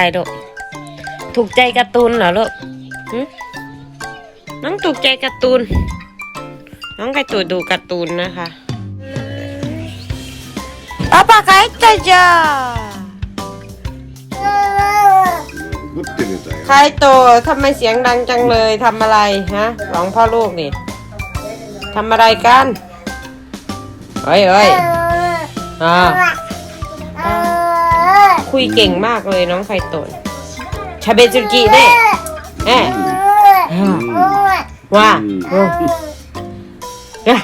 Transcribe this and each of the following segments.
อะไรลูกถูกใจการ์ตูนเหรอลูกน้องถูกใจการ์ตูน น้องใครตัวดูการ์ตูนนะคะอาปาใครแตัจ้าใครโตทำไมเสียงดังจังเลยทำอะไรฮะร้องพ่อลูกนี่ทำอะไรกันเฮ้ยเฮ้ยอ่า คุยเก่งมากเลยน้องไข่ตุนชาเบจุกิเน่แอะว่าอะ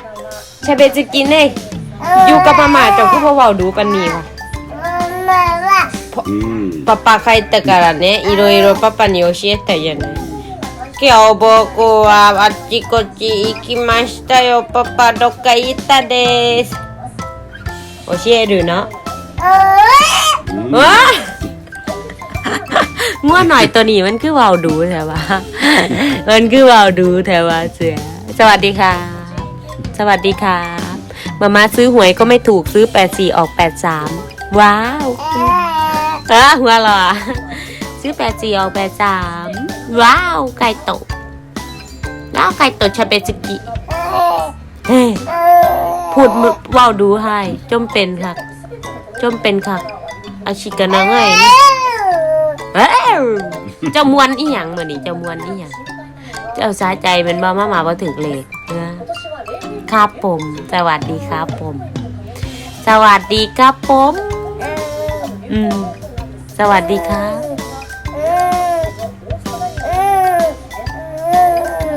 ชาเบจุกิเน่อยู่กับมาม่าเจ้าคือพ่อเว้าดูปันนี้วะ うんパパ帰ったからね、いろいろパパに教えたじゃない。今日僕はあっちこっち行きましたよ。パパどっか行ったです。教えるの わあมั่วหน่อยตัวนี้มันคือวาวดูแต่ว่า มันคือวาวดูแต่ว่าเสือสวัสดีค่ะ สวัสดีค่ะมาม่าซื้อหวยก็ไม่ถูกซื้อ84ออก83ว้าวอะหัวเหรอซื้อ84ออก83ว้าวไก่โตะว้วไก่ตะชาเบจิกิเฮ้พูดมึเว้าวดูให้จมเป็นค่ะจมเป็นค่ะ อาชิกะนังไงนะเอ้าเจ้ามวนอีหยังมือนี่เจ้ามวนอีหยังเจ้าสาใจเป็นบ่มาหมาบ่ถึงเลขเด้อครับผม สวัสดีครับผม สวัสดีครับผม อืม สวัสดีครับ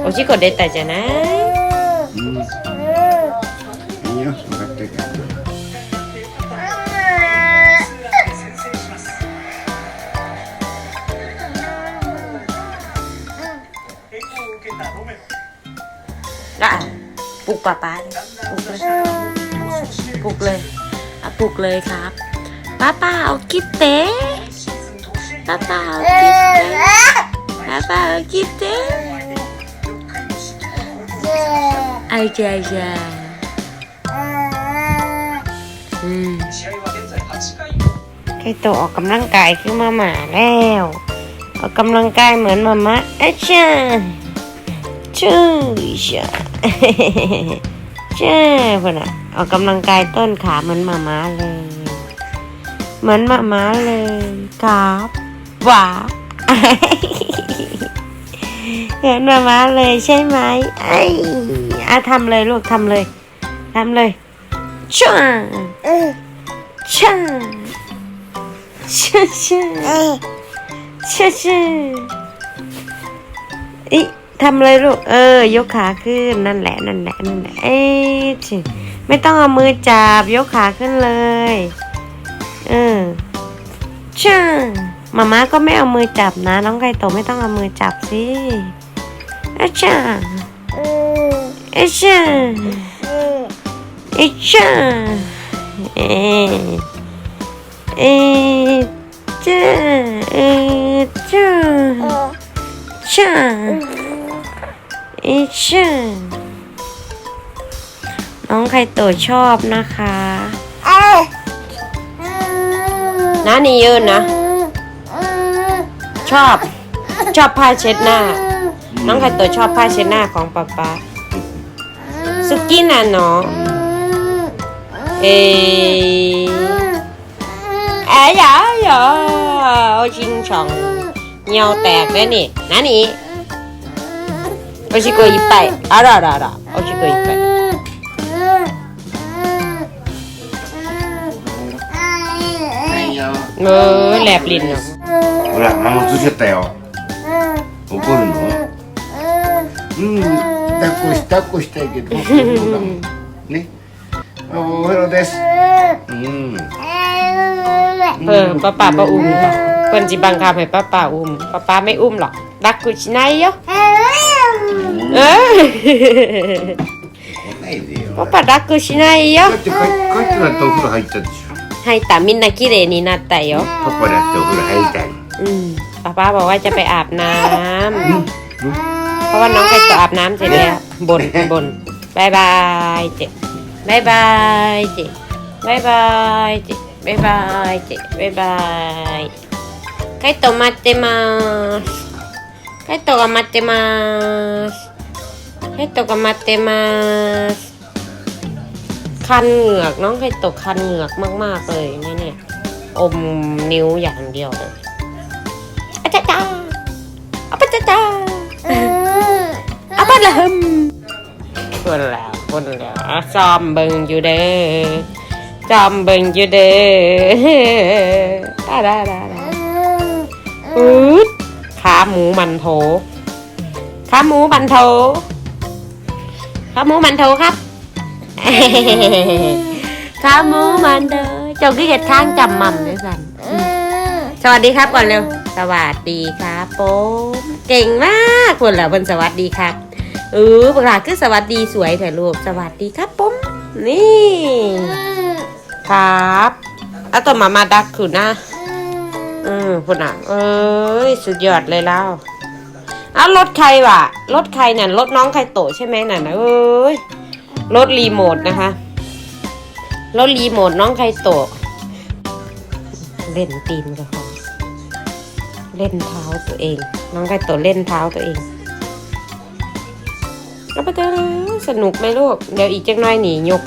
โอชิโกะเดตแต่จะนะ อะปลุกป้าป้าเลยปลุกเลยปลุกเลยอะปลุกเลยครับป้าป้าเอากิเตะป้าป้าเอากิเตะป้าป้าเอากิเตะไอใจใจอืมไคโตะออกกำลังกายคือมาหมาแล้วออกกำลังกายเหมือนมาม่าเอ้ช่าชื่อ เจ้พ่นอะออกกำลังกายต้นขาเหมือนหมาม้าเลย เหมือนหมาม้าเลยครับหวาเหมือนหมาม้าเลยใช่ไหมไอ้อะทำเลยลูกทำเลยทำเลยช่าช่าช่าช่าช่าช่าอิ ทำเลยลูก เออ ยกขาขึ้นนั่นแหละนั่นแหละนั่นแหละเอ้ยชิไม่ต้องเอามือจับยกขาขึ้นเลย เออช่ามาม่าก็ไม่เอามือจับนะ น้องไก่โตไม่ต้องเอามือจับสิอาช่าอาช่าอาช่าเอเอจ้าเอจ้าช่า อีช่าน้องไข่โตชอบนะคะน้านี่ยืนนะ ชอบ ชอบผ้าเช็ดหน้า น้องไข่โตชอบผ้าเช็ดหน้าของป๊าป๊าสุกี้น่ะเนาะเอเอ้ยอย่าอย่าโอ้ชิงช่องเหี่ยวแตกเลยนี่นะนี่ โอชิโกอิไปอะระระระโอชิโกอิไป はいよ เออแลบลิ้นเนาะ ほらママ映っちゃったよ怒るのうん抱っこし抱っこしたいけどそうだもんねお風呂ですうん เออป้าป้าป้าอุ้มเนาะเพิ่นสิบังคับให้ป้าป้าอุ้มป้าป้าไม่อุ้มหรอกดักกุชิไนโยเออ 来 ないでよ ป้าป้าดักกุชิไนโย だって帰帰ってなってお風呂入ったでしょ ให้ตามินนาคิเรนี่นาแต่โย パパだってお風呂入りたい อืมป้าป้าบอกว่าจะไปอาบน้ำ เพราะว่าน้องไก่ตัวอาบน้ำเสร็จแล้วบนบนบายบายเจ๊บายบายเจ๊บายบายเจ๊บายบายเจ๊บายบาย ไก่โตมาเตมาสไก่โตกับมาเตมาส ไก่โตกับมาเตมาสคันเหงือกน้องไก่โตคันเหงือกมาก ๆ เลยเนี่ยเนี่ยอมนิ้วอย่างเดียวเลยอาจารย์จ้าอาปะจ้าจ้าอาปะละหึมคนแล้วคนแล้วซ้อมเบิ่งอยู่เด้อจอมเบิ่งอยู่เด้อได้ได้ได้อืดขาหมูมันโถขาหมูมันโถ ขาหมูมันโถครับขาหมูมันโถเจ้าก็เห็ดข้างจำมั่มด้วยสันอืมสวัสดีครับก่อนเร็ว สวัสดีครับผมเก่งมากคนละคนสวัสดีครับเออประกาศคือสวัสดีสวยแต่ลูกสวัสดีครับผมนี่ครับเอาตัวมามาดักคุณนะอืมคุณอะเอ้ยสุดยอดเลยแล้ว อ้าวรถใครวะรถใครเนี่ยรถน้องใครโตใช่ไหมน่ะนะเอ้ยรถรีโมทนะคะรถรีโมทน้องใครโตเล่นตีนกับเขาเล่นเท้าตัวเอง น้องใครโตเล่นเท้าตัวเองแล้วไปเจอสนุกไหมลูก เดี๋ยวอีกจังน้อยหนียก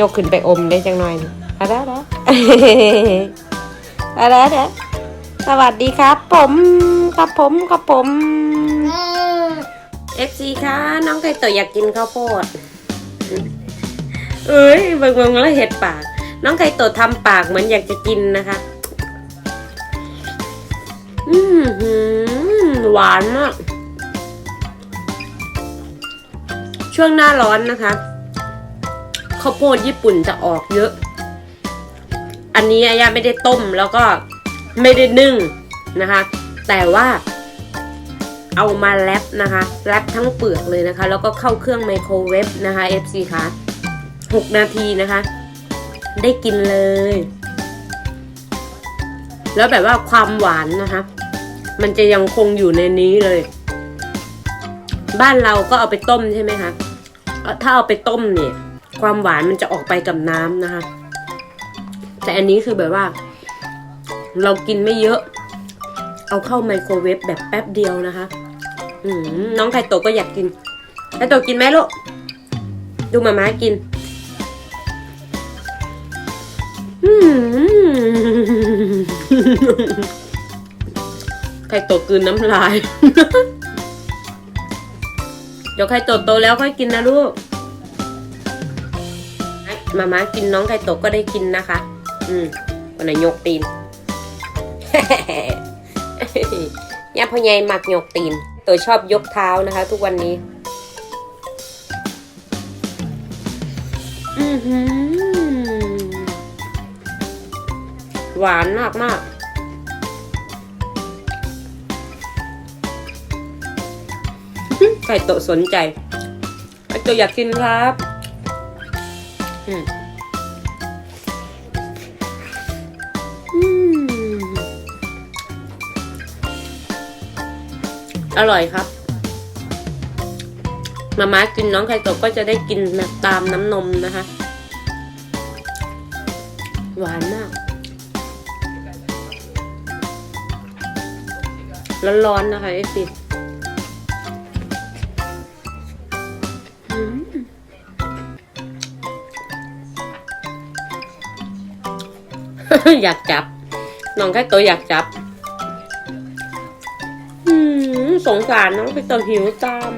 ยกขึ้นไปอมได้จังน้อยอะได้ได้อะไรเด้อ สวัสดีครับ ผมกับผมกับผม FC คะน้องไก่ตัวอยากกินข้าวโพด เอ้ยเบิ่งเบิ่งแล้วเห็ดปาก น้องไก่ตัวทำปากเหมือนอยากจะกินนะคะ อืมหือหวานมากช่วงหน้าร้อนนะคะข้าวโพดญี่ปุ่นจะออกเยอะ อันนี้อาย่าไม่ได้ต้มแล้วก็ ไม่ได้นึ่งนะคะ แต่ว่าเอามาแรปนะคะแรปทั้งเปลือกเลยนะคะ แล้วก็เข้าเครื่องไมโครเวฟนะคะ FC ค่ะ6นาทีนะคะ ได้กินเลย แล้วแบบว่าความหวานนะคะ มันจะยังคงอยู่ในนี้เลย บ้านเราก็เอาไปต้มใช่ไหมคะถ้าเอาไปต้มเนี่ย ความหวานมันจะออกไปกับน้ำนะคะ แต่อันนี้คือแบบว่า เรากินไม่เยอะ เอาเข้าไมโครเวฟแบบแป๊บเดียวนะคะอืมน้องไข่โตก็อยากกินไข่โตกินไหมลูก ดูมาม่ากินอืมไข่โตกลืนน้ำลาย เดี๋ยวไข่โตโตแล้วค่อยกินนะลูก มาม่ากินน้องไข่โตก็ได้กินนะคะ อืมวันไหนยกตีน ย่าพ่อใหญ่มักยกตีน ตัวชอบยกเท้านะคะ ทุกวันนี้ อือหือ หวานมากมากไก่โตสนใจไก่โตะอยากกินครับ อืม อร่อยครับ มาม่ากินน้องไข่ตกก็จะได้กินตามน้ำนมนะคะ หวานมาก ร้อนๆนะคะไอฟิอืมอยากจับ น้องไข่โตอยากจับ สงสารน้องไปต่อหิวตาม